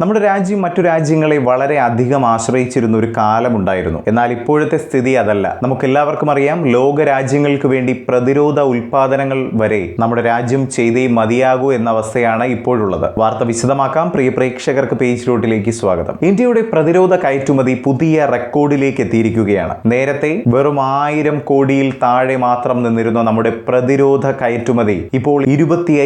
നമ്മുടെ രാജ്യം മറ്റു രാജ്യങ്ങളെ വളരെ അധികം ആശ്രയിച്ചിരുന്ന ഒരു കാലമുണ്ടായിരുന്നു. എന്നാൽ ഇപ്പോഴത്തെ സ്ഥിതി അതല്ല. നമുക്ക് എല്ലാവർക്കും അറിയാം ലോക രാജ്യങ്ങൾക്ക് വേണ്ടി പ്രതിരോധ ഉൽപാദനങ്ങൾ വരെ നമ്മുടെ രാജ്യം ചെയ്തേ മതിയാകൂ എന്ന അവസ്ഥയാണ് ഇപ്പോഴുള്ളത്. വാർത്ത വിശദമാക്കാം. പ്രിയ പ്രേക്ഷകർക്ക് പേജ് റോട്ടിലേക്ക് സ്വാഗതം. ഇന്ത്യയുടെ പ്രതിരോധ കയറ്റുമതി പുതിയ റെക്കോർഡിലേക്ക് എത്തിയിരിക്കുകയാണ്. നേരത്തെ വെറും ആയിരം കോടിയിൽ താഴെ മാത്രം നിന്നിരുന്ന നമ്മുടെ പ്രതിരോധ കയറ്റുമതി ഇപ്പോൾ ഇരുപത്തി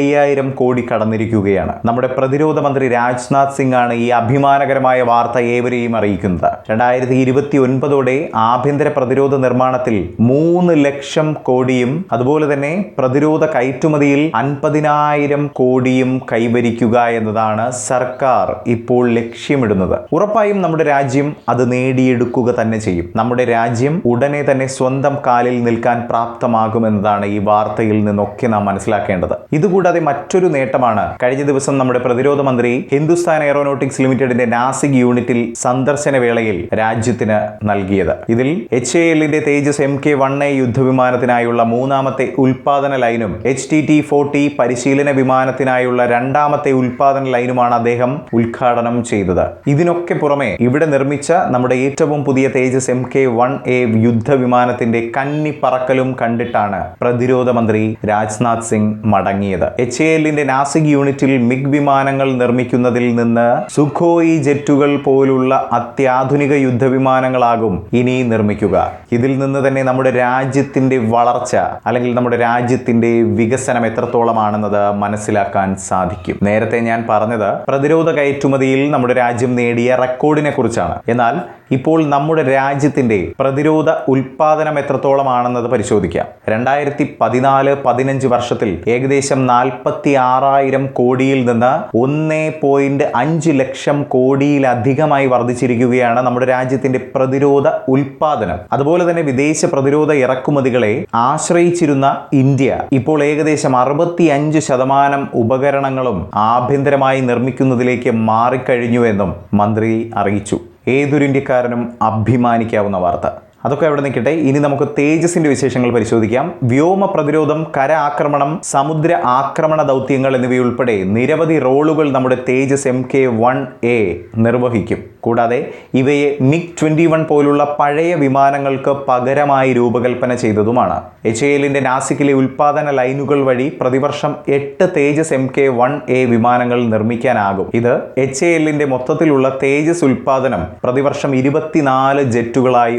കോടി കടന്നിരിക്കുകയാണ്. നമ്മുടെ പ്രതിരോധ മന്ത്രി രാജ്നാഥ് സിംഗ് ആണ് ഈ അഭിമാനകരമായ വാർത്ത ഏവരെയും അറിയിക്കുന്നത്. രണ്ടായിരത്തി ഇരുപത്തി ഒൻപതോടെ ആഭ്യന്തര പ്രതിരോധ നിർമ്മാണത്തിൽ മൂന്ന് ലക്ഷം കോടിയും അതുപോലെ തന്നെ പ്രതിരോധ കയറ്റുമതിയിൽ അൻപതിനായിരം കോടിയും കൈവരിക്കുക എന്നതാണ് സർക്കാർ ഇപ്പോൾ ലക്ഷ്യമിടുന്നത്. ഉറപ്പായും നമ്മുടെ രാജ്യം അത് നേടിയെടുക്കുക തന്നെ ചെയ്യും. നമ്മുടെ രാജ്യം ഉടനെ തന്നെ സ്വന്തം കാലിൽ നിൽക്കാൻ പ്രാപ്തമാകുമെന്നതാണ് ഈ വാർത്തയിൽ നിന്നൊക്കെ നാം മനസ്സിലാക്കേണ്ടത്. ഇതുകൂടാതെ മറ്റൊരു നേട്ടമാണ് കഴിഞ്ഞ ദിവസം നമ്മുടെ പ്രതിരോധ മന്ത്രി ഹിന്ദുസ്ഥാൻ എയറോനോട്ടിക്സ് ലിമിറ്റഡിന്റെ നാസിക് യൂണിറ്റിൽ സന്ദർശന വേളയിൽ രാജ്യത്തിന് നൽകിയത്. ഇതിൽ എച്ച് എ എല്ലിന്റെ Tejas M K one A യുദ്ധവിമാനത്തിനായുള്ള മൂന്നാമത്തെ ഉൽപാദന ലൈനും എച്ച് ടി ടി ഫോർട്ടി പരിശീലന വിമാനത്തിനായുള്ള രണ്ടാമത്തെ ഉൽപാദന ലൈനുമാണ് അദ്ദേഹം ഉദ്ഘാടനം ചെയ്തത്. ഇതിനൊക്കെ പുറമെ ഇവിടെ നിർമ്മിച്ച നമ്മുടെ ഏറ്റവും പുതിയ Tejas M K one A യുദ്ധവിമാനത്തിന്റെ കന്നി പറക്കലും കണ്ടിട്ടാണ് പ്രതിരോധ മന്ത്രി രാജ്നാഥ് സിംഗ് മടങ്ങിയത്. എച്ച് എ എല്ലിന്റെ നാസിക് യൂണിറ്റിൽ മിഗ് വിമാനങ്ങൾ നിർമ്മിക്കുന്നതിൽ നിന്ന് സുഖോയി ജെറ്റുകൾ പോലുള്ള അത്യാധുനിക യുദ്ധവിമാനങ്ങളാകും ഇനി നിർമ്മിക്കുക. ഇതിൽ നിന്ന് തന്നെ നമ്മുടെ രാജ്യത്തിന്റെ വളർച്ച അല്ലെങ്കിൽ നമ്മുടെ രാജ്യത്തിന്റെ വികസനം എത്രത്തോളമാണെന്നത് മനസ്സിലാക്കാൻ സാധിക്കും. നേരത്തെ ഞാൻ പറഞ്ഞത് പ്രതിരോധ കയറ്റുമതിയിൽ നമ്മുടെ രാജ്യം നേടിയ റെക്കോർഡിനെ കുറിച്ചാണ്. എന്നാൽ ഇപ്പോൾ നമ്മുടെ രാജ്യത്തിന്റെ പ്രതിരോധ ഉൽപാദനം എത്രത്തോളമാണെന്നത് പരിശോധിക്കാം. രണ്ടായിരത്തി പതിനാല് പതിനഞ്ച് വർഷത്തിൽ ഏകദേശം നാൽപ്പത്തി ആറായിരം കോടിയിൽ നിന്ന് ഒന്നേ പോയിന്റ് അഞ്ച് ലക്ഷം കോടിയിലധികമായി വർദ്ധിച്ചിരിക്കുകയാണ് നമ്മുടെ രാജ്യത്തിന്റെ പ്രതിരോധ ഉൽപാദനം അതുപോലെ തന്നെ വിദേശ പ്രതിരോധ ഇറക്കുമതികളെ ആശ്രയിച്ചിരുന്ന ഇന്ത്യ ഇപ്പോൾ ഏകദേശം അറുപത്തി അഞ്ച് ശതമാനം ഉപകരണങ്ങളും ആഭ്യന്തരമായി നിർമ്മിക്കുന്നതിലേക്ക് മാറിക്കഴിഞ്ഞു എന്നും മന്ത്രി അറിയിച്ചു. ഏതൊരു ഇന്ത്യക്കാരനും അഭിമാനിക്കാവുന്ന വാർത്ത. അതൊക്കെ എവിടെ നിൽക്കട്ടെ? ഇനി നമുക്ക് തേജസിന്റെ വിശേഷങ്ങൾ പരിശോധിക്കാം. വ്യോമ പ്രതിരോധം കര ആക്രമണം സമുദ്ര ആക്രമണ ദൗത്യങ്ങൾ എന്നിവയുൾപ്പെടെ നിരവധി റോളുകൾ നമ്മുടെ Tejas M K one A നിർവഹിക്കും. കൂടാതെ ഇവയെ മിഗ് ട്വന്റി വൺ പോലുള്ള പഴയ വിമാനങ്ങൾക്ക് പകരമായി രൂപകൽപ്പന ചെയ്തതുമാണ്. എച്ച് എല്ലിന്റെ നാസിക്കിലെ ഉൽപാദന ലൈനുകൾ വഴി പ്രതിവർഷം എട്ട് Tejas M K one A വിമാനങ്ങൾ നിർമ്മിക്കാനാകും. ഇത് എച്ച് എല്ലിന്റെ മൊത്തത്തിലുള്ള തേജസ് ഉൽപാദനം പ്രതിവർഷം ഇരുപത്തിനാല് ജെറ്റുകളായി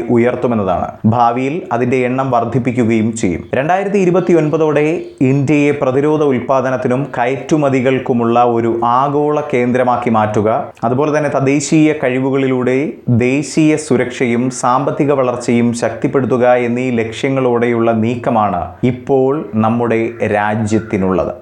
ഉയർത്തുമെന്നതാണ് ഭാവിയിൽ അതിന്റെ എണ്ണം വർദ്ധിപ്പിക്കുകയും ചെയ്യും. രണ്ടായിരത്തി ഇരുപത്തി ഒൻപതോടെ ഇന്ത്യയെ പ്രതിരോധ ഉൽപാദനത്തിനും കയറ്റുമതികൾക്കുമുള്ള ഒരു ആഗോള കേന്ദ്രമാക്കി മാറ്റുക അതുപോലെ തന്നെ തദ്ദേശീയ കഴിവുകളിലൂടെ ദേശീയ സുരക്ഷയും സാമ്പത്തിക വളർച്ചയും ശക്തിപ്പെടുത്തുക എന്നീ ലക്ഷ്യങ്ങളോടെയുള്ള നീക്കമാണ് ഇപ്പോൾ നമ്മുടെ രാജ്യത്തിനുള്ളത്.